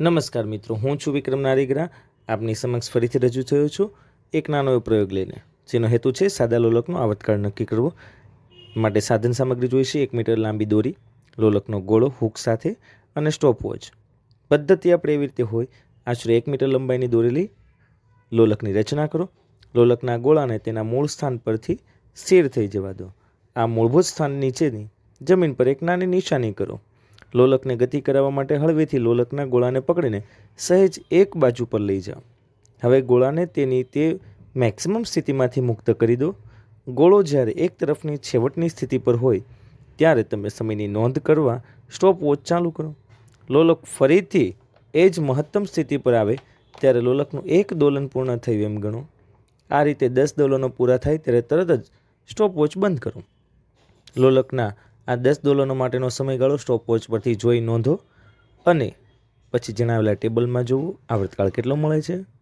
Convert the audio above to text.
નમસ્કાર મિત્રો, હું છું વિક્રમ નારીગરા. આપની સમક્ષ ફરીથી રજૂ થયો છું એક નાનો એવો પ્રયોગ લઈને, જેનો હેતુ છે સાદા લોલકનો આવતકાળ નક્કી કરવો. માટે સાધન સામગ્રી જોઈશે એક મીટર લાંબી દોરી, લોલકનો ગોળો, હૂક સાથે અને સ્ટોપ વોચ પદ્ધતિ આપણે એવી રીતે હોય, આશરે એક મીટર લંબાઈની દોરી લઈ લોલકની રચના કરો. લોલકના ગોળાને તેના મૂળ સ્થાન પરથી સ્થિર થઈ જવા દો. આ મૂળભૂત સ્થાન નીચેની જમીન પર એક નાની નિશાની કરો. લોલકને ગતિ કરાવવા માટે હળવેથી લોલકના ગોળાને પકડીને સહેજ એક બાજુ પર લઈ જાઓ. હવે ગોળાને તેની તે મેક્સિમમ સ્થિતિમાંથી મુક્ત કરી દો. ગોળો જ્યારે એક તરફની છેવટની સ્થિતિ પર હોય, ત્યારે તમે સમયની નોંધ કરવા સ્ટોપ વોચ ચાલુ કરો. લોલક ફરીથી એ જ મહત્તમ સ્થિતિ પર આવે, ત્યારે લોલકનું એક દોલન પૂર્ણ થયું એમ ગણો. આ રીતે દસ દોલનો પૂરા થાય, ત્યારે તરત જ સ્ટોપ વોચ બંધ કરો. લોલકના આ દસ દોલનો માટેનો સમયગાળો સ્ટોપ વોચ પરથી જોઈ નોંધો અને પછી જણાવેલા ટેબલમાં જોવું. આવર્તકાળ કેટલો મળે છે?